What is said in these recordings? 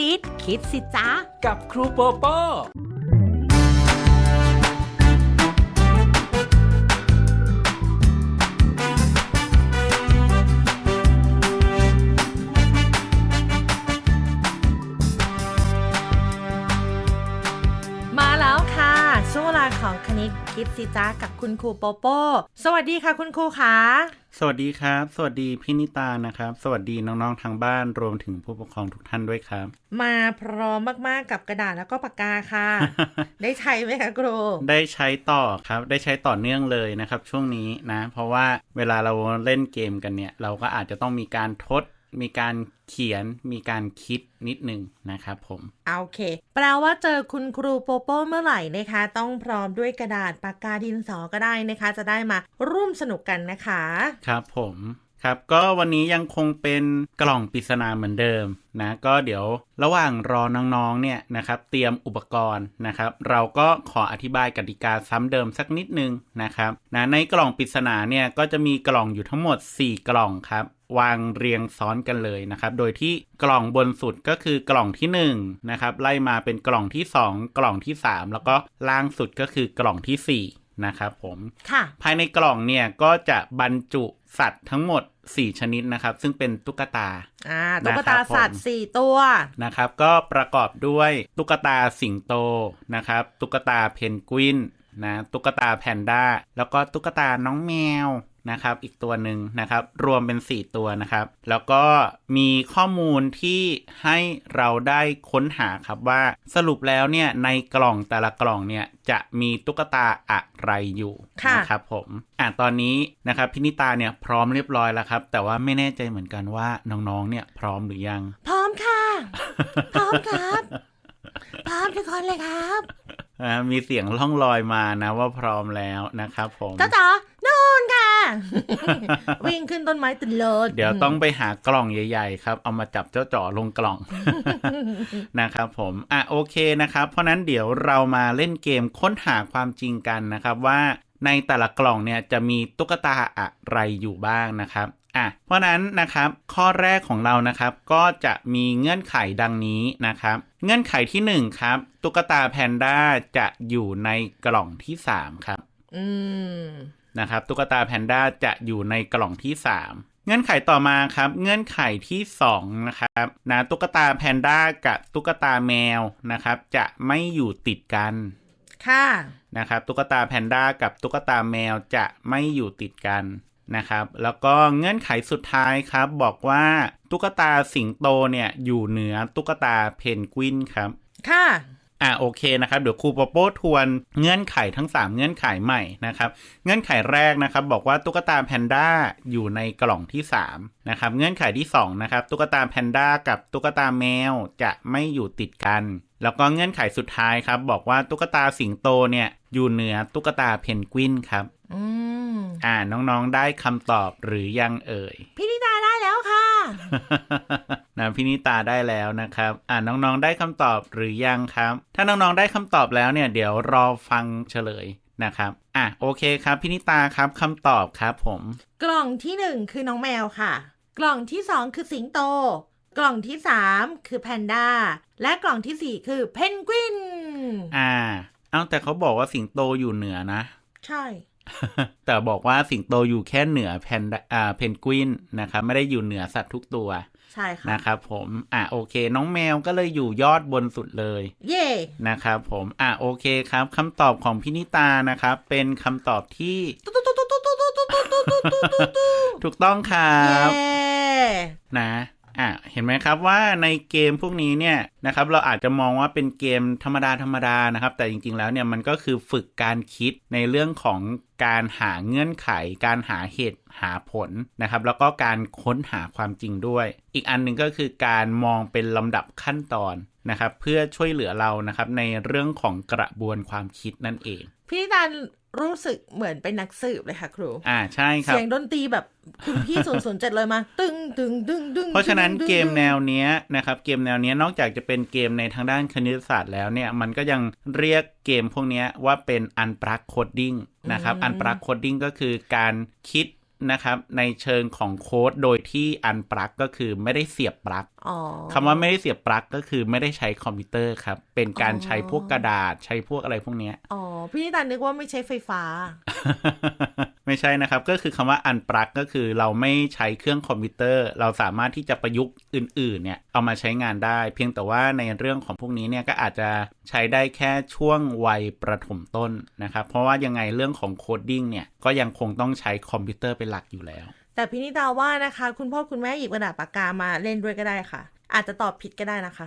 ณิต คิดสิจ๊ะ กับครูโปโป้มาแล้วค่ะ ช่วงเวลาของคณิตคิดสิจ๊ะกับคุณครูโปโป้ สวัสดีค่ะคุณครูคะ สวัสดีครับ สวัสดีพี่นิตานะครับ สวัสดีน้องๆทางบ้านรวมถึงผู้ปกครองทุกท่านด้วยครับ มาพร้อมมากๆกับกระดาษแล้วก็ปากกาค่ะ ได้ใช้ไหมคะครูได้ใช้ต่อครับ ได้ใช้ต่อเนื่องเลยนะครับ ช่วงนี้นะ เพราะว่าเวลาเราเล่นเกมกันเนี่ย เราก็อาจจะต้องมีการทด มีการเขียนมีการคิดนิดหนึ่งนะครับผมโอเค แปลว่าเจอคุณครูโปโป้เมื่อไหร่นะคะ ต้องพร้อมด้วยกระดาษปากกาดินสอก็ได้นะคะ จะได้มาร่วมสนุกกันนะคะ ครับผมครับก็วันนี้ยังคงเป็นกล่องปริศนาเหมือนเดิมนะก็เดี๋ยวระหว่างรอน้องๆเนี่ยนะครับเตรียมอุปกรณ์นะครับ เราก็ขออธิบายกติกาซ้ำเดิมสักนิดนึงนะครับนะในกล่องปริศนาเนี่ยก็จะมีกล่องอยู่ทั้งหมด 4 กล่องครับ วางเรียงซ้อนกันเลยนะครับ โดยที่กล่องบนสุดก็คือกล่องที่1นะครับไล่มาเป็นกล่องที่ 2 กล่องที่ 3 แล้วก็ล่างสุดก็คือกล่องทีสี่4 นะครับผมค่ะภายในกล่องเนี่ยก็จะบรรจุสัตว์ทั้งหมด 4 ชนิดนะครับ ซึ่งเป็นตุ๊กตาอ่าตุ๊กตานะครับผมสัตว์สี่ตัวนะครับ ก็ประกอบด้วยตุ๊กตาสิงโตนะครับ ตุ๊กตาเพนกวินนะตุ๊กตาแพนด้าแล้วก็ตุ๊กตาน้องแมว นะครับ อีกตัวหนึ่งนะครับ รวมเป็น 4 ตัวนะครับ แล้วก็มีข้อมูลที่ให้เราได้ค้นหาครับว่าสรุปแล้วเนี่ยในกล่องแต่ละกล่องเนี่ยจะมีตุ๊กตาอะไรอยู่ค่ะนะครับผมอะตอนนี้นะครับพินิตาเนี่ยพร้อมเรียบร้อยแล้วครับ แต่ว่าไม่แน่ใจเหมือนกันว่าน้องๆเนี่ยพร้อมหรือยัง พร้อมค่ะ พร้อมครับพร้อมทุกคนเลยครับอ่ามีเสียงล่องลอยมานะว่าพร้อมแล้วนะครับผมจ้าจ๋านู่นค่ะ วิ่งขึ้นต้นไม้ติดเลยเดี๋ยวต้องไปหากล่องใหญ่ ๆ ครับ เอามาจับเจ้าจ่อลงกล่องนะครับผมอะโอเคนะครับ เพราะนั้นเดี๋ยวเรามาเล่นเกมค้นหาความจริงกันนะครับว่าในแต่ละกล่องเนี่ยจะมีตุ๊กตาอะไรอยู่บ้างนะครับอะเพราะนั้นนะครับข้อแรกของเรานะครับก็จะมีเงื่อนไขดังนี้นะครับ เงื่อนไขที่หนึ่งครับตุ๊กตาแพนด้าจะอยู่ในกล่องที่สามครับ อืม นะครับตุ๊กตาแพนด้าจะอยู่ในกล่องที่ 3เงื่อนไขต่อมาครับ เงื่อนไขที่2นะครับนะตุ๊กตาแพนด้ากับตุ๊กตาแมวนะครับ จะไม่อยู่ติดกัน ค่ะนะครับ ตุ๊กตาแพนด้ากับตุ๊กตาแมวจะไม่อยู่ติดกันนะครับ แล้วก็เงื่อนไขสุดท้ายครับ บอกว่าตุ๊กตาสิงโตเนี่ยอยู่เหนือตุ๊กตาเพนกวินครับ ค่ะ อ่าโอเคนะครับเดี๋ยวครูปอโป้ทวนเงื่อนไขทั้ง 3 เงื่อนไขใหม่นะครับ เงื่อนไขแรกนะครับ บอกว่าตุ๊กตาแพนด้าอยู่ในกล่องที่3นะครับเงื่อนไขที่2นะครับตุ๊กตาแพนด้ากับตุ๊กตาแมวจะไม่อยู่ติดกัน แล้วก็เงื่อนไขสุดท้ายครับ บอกว่าตุ๊กตาสิงโตเนี่ยอยู่เหนือตุ๊กตาเพนกวินครับอืมอ่าน้องๆได้คำตอบหรือยังเอ่ยพี่นิตาได้แล้วค่ะ นะพี่นิตาได้แล้วนะครับ อ่าน้องๆได้คำตอบหรือยังครับ ถ้าน้องๆได้คำตอบแล้วเนี่ยเดี๋ยวรอฟังเฉลยนะครับ อะโอเคครับพี่นิตาครับคำตอบครับผม กล่องที่หนึ่งคือน้องแมวค่ะ กล่องที่สองคือสิงโต กล่องที่สามคือแพนด้า และกล่องที่สี่คือเพนกวิน อ่า เอาแต่เขาบอกว่าสิงโตอยู่เหนือนะ ใช่ แต่บอกว่าสิงโตอยู่แค่เหนือแพนด้าอ่าเพนกวินนะครับไม่ได้อยู่เหนือสัตว์ทุกตัว ใช่ค่ะนะครับผมอะโอเค น้องแมวก็เลยอยู่ยอดบนสุดเลย เย่นะครับผมอะโอเคครับคำตอบของพินิตานะครับ เป็นคำตอบที่ถูกต้องครับนะ อะเห็นไหมครับว่าในเกมพวกนี้เนี่ยนะครับเราอาจจะมองว่าเป็นเกมธรรมดาธรรมดานะครับ แต่จริงๆแล้วเนี่ยมันก็คือฝึกการคิดในเรื่องของการหาเงื่อนไข การหาเหตุหาผลนะครับ แล้วก็การค้นหาความจริงด้วย อีกอันหนึ่งก็คือการมองเป็นลำดับขั้นตอนนะครับ เพื่อช่วยเหลือเรานะครับในเรื่องของกระบวนความคิดนั่นเอง พี่นิตา รู้สึกเหมือนเป็นนักสืบเลยค่ะครู อ่าใช่ครับ เสียงดนตรีแบบคุณพี่0 0 7เลยมา ตึงตึงตึงตึงเพราะฉะนั้นตึงเกมตึงแนวเนี้ยนะครับเกมแนวเนี้ยนอกจากจะเป็นเกมในทางด้านคณิตศาสตร์แล้วเนี่ยมันก็ยังเรียกเกมพวกเนี้ยว่าเป็น unplugged coding นะครับ unplugged coding ก็คือการคิดนะครับในเชิงของโค้ดโดยที่ unplug ก็คือไม่ได้เสียบปลั๊กอ๋อ คำว่าไม่ได้เสียบปลั๊กก็คือไม่ได้ใช้คอมพิวเตอร์ครับ เป็นการอ๋อใช้พวกกระดาษใช้พวกอะไรพวกเนี้ยอ๋อ พี่นิตานึกว่าไม่ใช้ไฟฟ้า ไม่ใช่นะครับ ก็คือคำว่าอันปลั๊กก็คือเราไม่ใช้เครื่องคอมพิวเตอร์ เราสามารถที่จะประยุกต์อื่น ๆ เนี่ยเอามาใช้งานได้ เพียงแต่ว่าในเรื่องของพวกนี้เนี่ยก็อาจจะใช้ได้แค่ช่วงวัยประถมต้นนะครับ เพราะว่ายังไงเรื่องของโคดดิ้งเนี่ยก็ยังคงต้องใช้คอมพิวเตอร์เป็นหลักอยู่แล้ว แต่พี่นิตาว่านะคะ คุณพ่อคุณแม่หยิบกระดาษปากกามาเล่นด้วยก็ได้ค่ะ อาจจะตอบผิดก็ได้นะคะ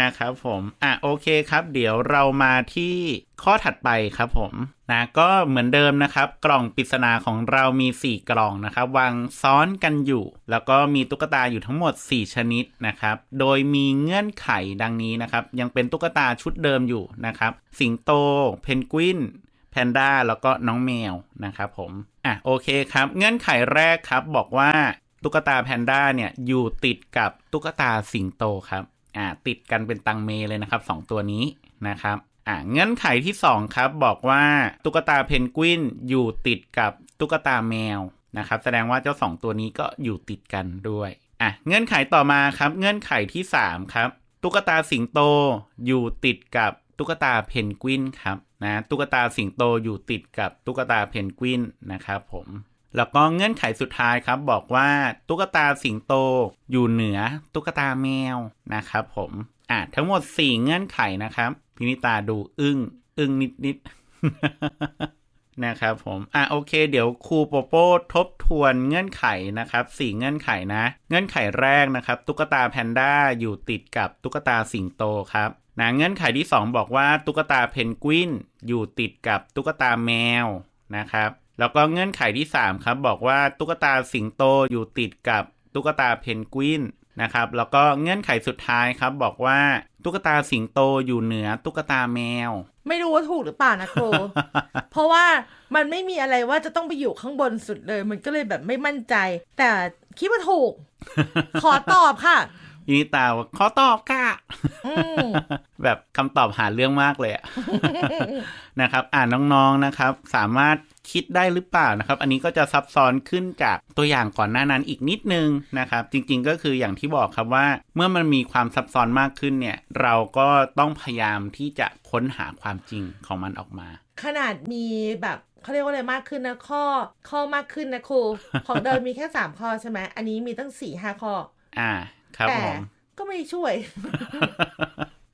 นะครับผมอะโอเคครับ เดี๋ยวเรามาที่ข้อถัดไปครับผมนะก็เหมือนเดิมนะครับ กล่องปริศนาของเรามี 4 กล่องนะครับวางซ้อนกันอยู่ แล้วก็มีตุ๊กตาอยู่ทั้งหมด 4 ชนิดนะครับ โดยมีเงื่อนไขดังนี้นะครับ ยังเป็นตุ๊กตาชุดเดิมอยู่นะครับ สิงโต เพนกวินแพนด้าแล้วก็น้องแมวนะครับผม อะโอเคครับ เงื่อนไขแรกครับบอกว่าตุ๊กตาแพนด้าเนี่ยอยู่ติดกับตุ๊กตาสิงโตครับอ่าติดกันเป็นตังเมเลยนะครับสองตัวนี้นะครับอ่าเงื่อนไขที่สองครับ บอกว่าตุ๊กตาเพนกวินอยู่ติดกับตุ๊กตาแมวนะครับ แสดงว่าเจ้าสองตัวนี้ก็อยู่ติดกันด้วยอะเงื่อนไขต่อมาครับ เงื่อนไขที่สามครับ ตุ๊กตาสิงโตอยู่ติดกับ ตุ๊กตาเพนกวินครับนะตุ๊กตาสิงโตอยู่ติดกับตุ๊กตาเพนกวินนะครับผมแล้วก็เงื่อนไขสุดท้ายครับบอกว่าตุ๊กตาสิงโตอยู่เหนือตุ๊กตาแมวนะครับผมอะทั้งหมด 4 เงื่อนไขนะครับพินิตาดูอึ้งอึ้งนิดนิดนะครับผมอะโอเค เดี๋ยวครูโปโป้ทบทวนเงื่อนไขนะครับสี่เงื่อนไขนะ เงื่อนไขแรกนะครับ ตุ๊กตาแพนด้าอยู่ติดกับตุ๊กตาสิงโตครับ นะเงื่อนไขที่ 2 บอกว่าตุ๊กตาเพนกวินอยู่ติดกับตุ๊กตาแมวนะครับ แล้วก็เงื่อนไขที่ 3 ครับบอกว่าตุ๊กตาสิงโตอยู่ติดกับตุ๊กตาเพนกวินนะครับ แล้วก็เงื่อนไขสุดท้ายครับบอกว่าตุ๊กตาสิงโตอยู่เหนือตุ๊กตาแมว ไม่รู้ว่าถูกหรือเปล่านะครูเพราะว่ามันไม่มีอะไรว่าจะต้องไปอยู่ข้างบนสุดเลย มันก็เลยแบบไม่มั่นใจ แต่คิดว่าถูก ขอตอบค่ะ ยินิตาว่าขอตอบค่ะอืมแบบคำตอบหาเรื่องมากเลยอะนะครับ อ่านน้องๆนะครับ สามารถคิดได้หรือเปล่านะครับ อันนี้ก็จะซับซ้อนขึ้นจากตัวอย่างก่อนหน้านั้นอีกนิดนึงนะครับ จริงๆก็คืออย่างที่บอกครับว่า เมื่อมันมีความซับซ้อนมากขึ้นเนี่ย เราก็ต้องพยายามที่จะค้นหาความจริงของมันออกมา ขนาดมีแบบเขาเรียกว่าอะไรมากขึ้นนะข้อข้อมากขึ้นนะครูของเดิมมีแค่สามข้อใช่ไหมอันนี้มีตั้งสี่ห้าข้อ อ่าครับ แต่ผมก็ไม่ได้ช่วย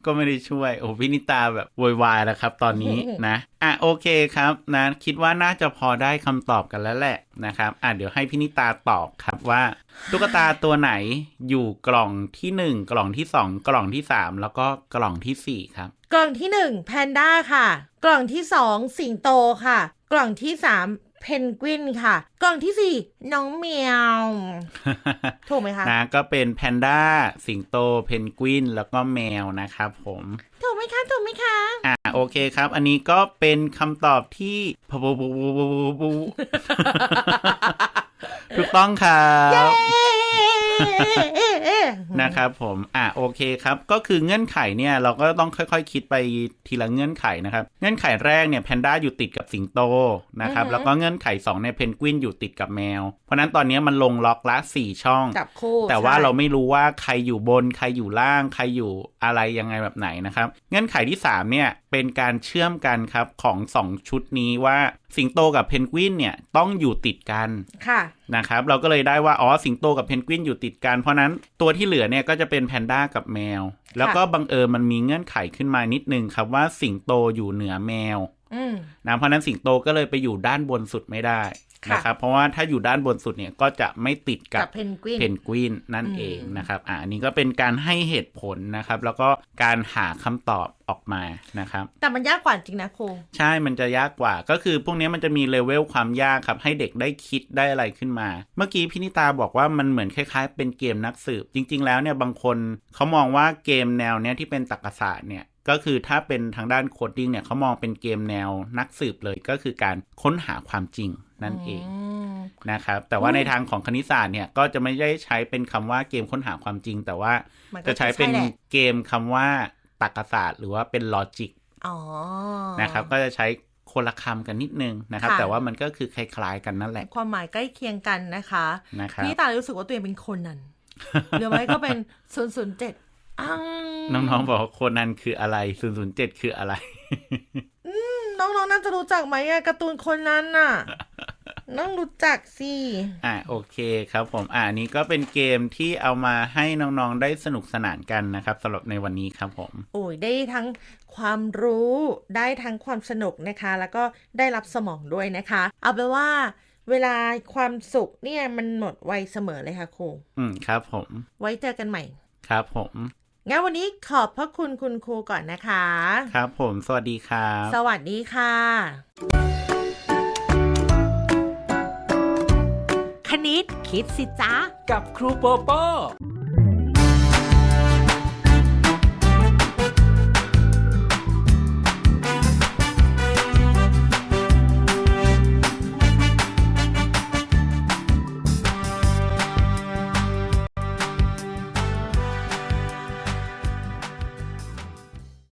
ก็ไม่ได้ช่วย โอ้พินิตาแบบโวยวายแล้วครับ ตอนนี้นะอะโอเคครับนะคิดว่าน่าจะพอได้คำตอบกันแล้วแหละนะครับอะเดี๋ยวให้พินิตาตอบครับว่าตุ๊กตาตัวไหนอยู่กล่องที่หนึ่งกล่องที่สองกล่องที่สามแล้วก็กล่องที่สี่ครับ กล่องที่หนึ่งแพนด้าค่ะ กล่องที่สองสิงโตค่ะ กล่องที่สาม เพนกวินค่ะ กล่องที่สี่น้องแมวถูกไหมคะนะก็เป็นแพนด้าสิงโตเพนกวินแล้วก็แมวนะครับผมถูกไหมคะถูกไหมคะ อะโอเคครับ อันนี้ก็เป็นคำตอบที่พบูบูบูบูบูบูถูกต้องครับ นะครับผมอะโอเคครับ ก็คือเงื่อนไขเนี่ยเราก็ต้องค่อยๆคิดไปทีละเงื่อนไขนะครับ เงื่อนไขแรกเนี่ยแพนด้าอยู่ติดกับสิงโตนะครับอือฮึแล้วก็เงื่อนไข2เนี่ยเพนกวินอยู่ติดกับแมว เพราะฉะนั้นตอนนี้มันลงล็อกละ4ช่องจับคู่แต่ว่าใช่เราไม่รู้ว่าใครอยู่บน ใครอยู่ล่างใครอยู่อะไรยังไงแบบไหนนะครับ เงื่อนไขที่3เนี่ยเป็นการเชื่อมกันครับของ 2 ชุดนี้ว่าสิงโตกับเพนกวินเนี่ยต้องอยู่ติดกันค่ะนะครับ เราก็เลยได้ว่าอ๋อสิงโตกับเพนกวินอยู่ติดกัน เพราะนั้น ตัวที่เหลือเนี่ยก็จะเป็นแพนด้ากับแมว แล้วก็บังเอิญมันมีเงื่อนไขขึ้นมานิดนึงครับว่าสิงโตอยู่เหนือแมวอืมนะเพราะนั้นสิงโตก็เลยไปอยู่ด้านบนสุดไม่ได้ค่ะ นะครับ เพราะว่าถ้าอยู่ด้านบนสุดเนี่ยก็จะไม่ติดกักับบเพนกวินเพนกวินนั่นอืมเองนะครับอ่าอันนี้ก็เป็นการให้เหตุผลนะครับ แล้วก็การหาคำตอบออกมานะครับ แต่มันยากกว่าจริงนะครูใช่มันจะยากกว่าก็คือพวกนี้มันจะมีเลเวลความยากครับ ให้เด็กได้คิดได้อะไรขึ้นมา เมื่อกี้พินิตาบอกว่ามันเหมือนคล้ายๆ เป็นเกมนักสืบ จริง ๆ แล้วเนี่ยบางคนเขามองว่าเกมแนวเนี้ยที่เป็นตรรกศาสตร์เนี่ยก็คือถ้าเป็นทางด้านโคดดิ้งเนี่ยเขามองเป็นเกมแนวนักสืบเลยก็คือการค้นหาความจริง นั่นเองมนะครับ แต่ว่าอืมในทางของคณิตศาสตร์เนี่ยก็จะไม่ได้ใช้เป็นคำว่าเกมค้นหาความจริง แต่ว่ามันก็จะใช้เป็นแหละเกมคำว่าตรรกศาสตร์ หรือว่าเป็นลอจิกอ๋อนะครับ ก็จะใช้คนละคำกันนิดนึงนะครับค่ะแต่ว่ามันก็คือคล้ายๆกันนั่นแหละ ความหมายใกล้เคียงกันนะคะนะครับพี่ตารู้สึกว่าตัวเองเป็นคนนั่นหรือไม่ก็เป็น007อังน้องๆบอกว่าโคนันคืออะไร007คืออะไรน้องๆน่าจะรู้จักไหมอะการ์ตูนคนนั้นน่ะ น้องรู้จักสิ อ่าโอเคครับผม อ่าอันนี้ก็เป็นเกมที่เอามาให้น้องๆได้สนุกสนานกันนะครับสำหรับในวันนี้ครับผม โอ้ยได้ทั้งความรู้ได้ทั้งความสนุกนะคะ แล้วก็ได้รับสมองด้วยนะคะ เอาเป็นว่าเวลาความสุขเนี่ยมันหมดไวเสมอเลยค่ะครู อืมครับผม ไว้เจอกันใหม่ ครับผมงั้นวันนี้ขอบพระคุณคุณครูก่อนนะคะ ครับผม สวัสดีครับ สวัสดีค่ะ ณิต คิดสิจ๊ะกับครูโปโป